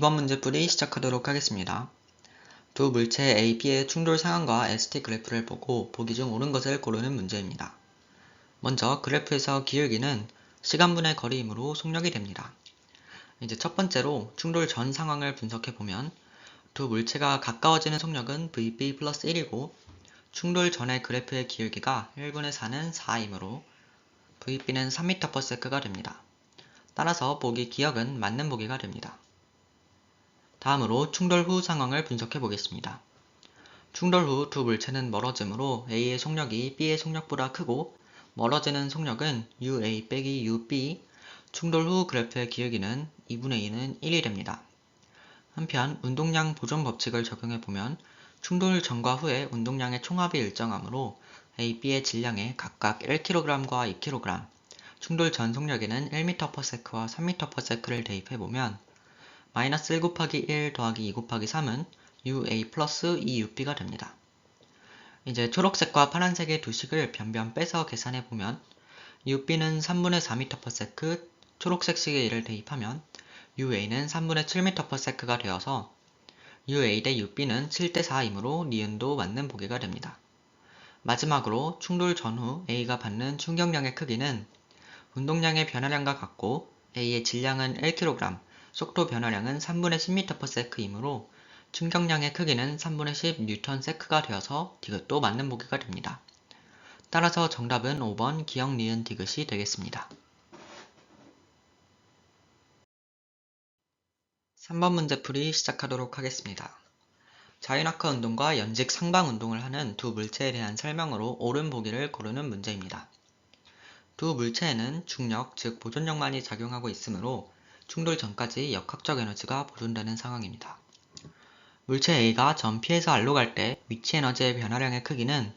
이번 문제풀이 시작하도록 하겠습니다. 두 물체 A, B의 충돌 상황과 ST 그래프를 보고 보기 중 옳은 것을 고르는 문제입니다. 먼저 그래프에서 기울기는 시간분의 거리이므로 속력이 됩니다. 이제 첫 번째로 충돌 전 상황을 분석해 보면 두 물체가 가까워지는 속력은 VB 플러스 1이고 충돌 전의 그래프의 기울기가 1분의 4는 4이므로 VB는 3m/s가 됩니다. 따라서 보기 기억은 맞는 보기가 됩니다. 다음으로 충돌 후 상황을 분석해 보겠습니다. 충돌 후 두 물체는 멀어지므로 A의 속력이 B의 속력보다 크고 멀어지는 속력은 UA 빼기 UB 충돌 후 그래프의 기울기는 2분의 2는 1이 됩니다. 한편 운동량 보존 법칙을 적용해 보면 충돌 전과 후에 운동량의 총합이 일정하므로 A, B의 질량에 각각 1kg과 2kg, 충돌 전 속력에는 1m/s와 3m/s를 대입해 보면 마이너스 1 곱하기 1 더하기 2 곱하기 3은 UA 플러스 2UB가 됩니다. 이제 초록색과 파란색의 두 식을 변변 빼서 계산해 보면 UB는 3분의 4m/s, 초록색 식의 1을 대입하면 UA는 3분의 7m/s가 되어서 UA 대 UB는 7대 4이므로 니은도 맞는 보기가 됩니다. 마지막으로 충돌 전후 A가 받는 충격량의 크기는 운동량의 변화량과 같고 A의 질량은 1kg, 속도 변화량은 3분의 10m/s이므로 충격량의 크기는 3분의 10 Nm/s가 되어서 디귿도 맞는 보기가 됩니다. 따라서 정답은 5번 기억 니은 디귿이 되겠습니다. 3번 문제풀이 시작하도록 하겠습니다. 자유낙하 운동과 연직 상방 운동을 하는 두 물체에 대한 설명으로 옳은 보기를 고르는 문제입니다. 두 물체에는 중력, 즉 보존력만이 작용하고 있으므로 충돌 전까지 역학적 에너지가 보존되는 상황입니다. 물체 A가 점 P에서 R로 갈 때 위치 에너지의 변화량의 크기는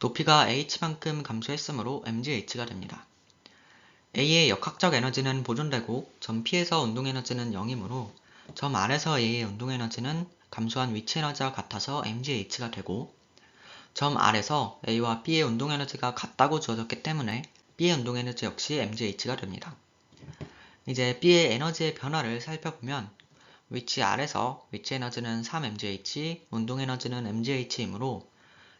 높이가 h만큼 감소했으므로 mgh가 됩니다. A의 역학적 에너지는 보존되고 점 P에서 운동 에너지는 0이므로 점 R에서 A의 운동 에너지는 감소한 위치 에너지와 같아서 mgh가 되고 점 R에서 A와 B의 운동 에너지가 같다고 주어졌기 때문에 B의 운동 에너지 역시 mgh가 됩니다. 이제 B의 에너지의 변화를 살펴보면 위치 R에서 위치 에너지는 3mgh, 운동 에너지는 mgh이므로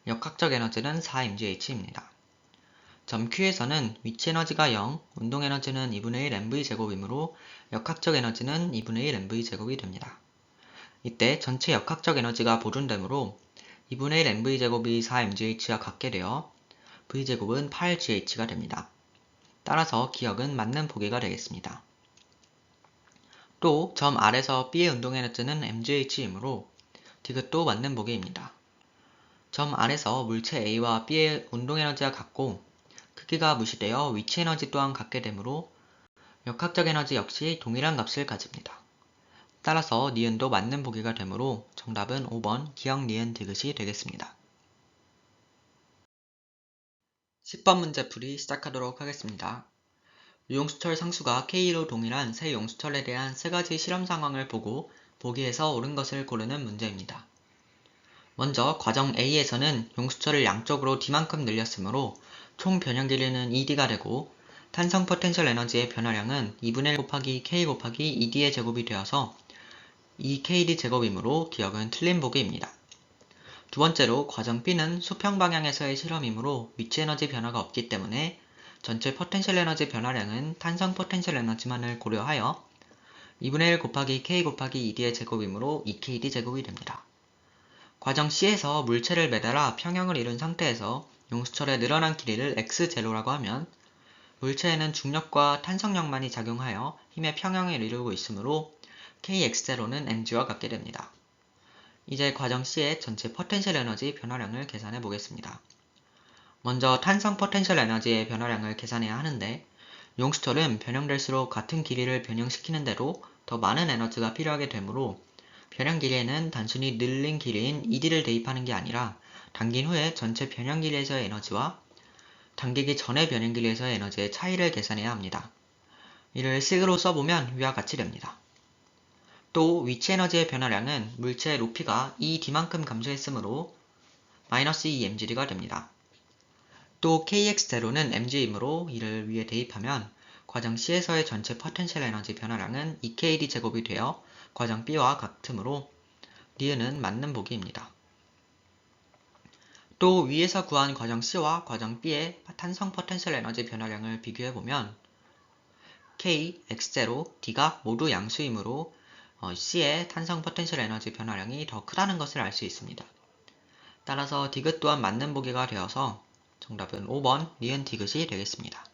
역학적 에너지는 4mgh입니다. 점 Q에서는 위치 에너지가 0, 운동 에너지는 2분의 1 mv제곱이므로 역학적 에너지는 2분의 1 mv제곱이 됩니다. 이때 전체 역학적 에너지가 보존되므로 2분의 1 mv제곱이 4mgh와 같게 되어 v제곱은 8gh가 됩니다. 따라서 기억은 맞는 보기가 되겠습니다. 또점 R에서 B의 운동 에너지는 mgh이므로 디귿도 맞는 보기입니다. 점 R에서 물체 A와 B의 운동 에너지가 같고 크기가 무시되어 위치 에너지 또한 같게 되므로 역학적 에너지 역시 동일한 값을 가집니다. 따라서 니은도 맞는 보기가 되므로 정답은 5번 기억 니은 디귿이 되겠습니다. 10번 문제 풀이 시작하도록 하겠습니다. 유용수철 상수가 K로 동일한 세 용수철에 대한 세 가지 실험 상황을 보고 보기에서 옳은 것을 고르는 문제입니다. 먼저 과정 A에서는 용수철을 양쪽으로 D만큼 늘렸으므로 총 변형 길이는 ED가 되고 탄성 포텐셜 에너지의 변화량은 2분의 1 곱하기 K 곱하기 ED의 제곱이 되어서 2KD 제곱이므로 기억은 틀린 보기입니다. 두 번째로 과정 B는 수평 방향에서의 실험이므로 위치 에너지 변화가 없기 때문에 전체 포텐셜 에너지 변화량은 탄성 포텐셜 에너지만을 고려하여 2분의 1 곱하기 K 곱하기 ED의 제곱이므로 2KD 제곱이 됩니다. 과정 C에서 물체를 매달아 평형을 이룬 상태에서 용수철의 늘어난 길이를 X0라고 하면 물체에는 중력과 탄성력만이 작용하여 힘의 평형을 이루고 있으므로 KX0는 mg와 같게 됩니다. 이제 과정 C의 전체 포텐셜 에너지 변화량을 계산해 보겠습니다. 먼저 탄성 포텐셜 에너지의 변화량을 계산해야 하는데 용수철은 변형될수록 같은 길이를 변형시키는 대로 더 많은 에너지가 필요하게 되므로 변형 길이에는 단순히 늘린 길이인 ED를 대입하는 게 아니라 당긴 후에 전체 변형 길이에서의 에너지와 당기기 전의 변형 길이에서의 에너지의 차이를 계산해야 합니다. 이를 식으로 써보면 위와 같이 됩니다. 또 위치 에너지의 변화량은 물체의 높이가 ED만큼 감소했으므로 마이너스 2mg가 됩니다. 또 kx0는 mg이므로 이를 위에 대입하면 과정 C에서의 전체 포텐셜 에너지 변화량은 2kd 제곱이 되어 과정 B와 같으므로 니은은 맞는 보기입니다. 또 위에서 구한 과정 C와 과정 B의 탄성 포텐셜 에너지 변화량을 비교해보면 K, X0, D가 모두 양수이므로 어, C의 탄성 포텐셜 에너지 변화량이 더 크다는 것을 알 수 있습니다. 따라서 디귿 또한 맞는 보기가 되어서 정답은 5번 니은 디귿이 되겠습니다.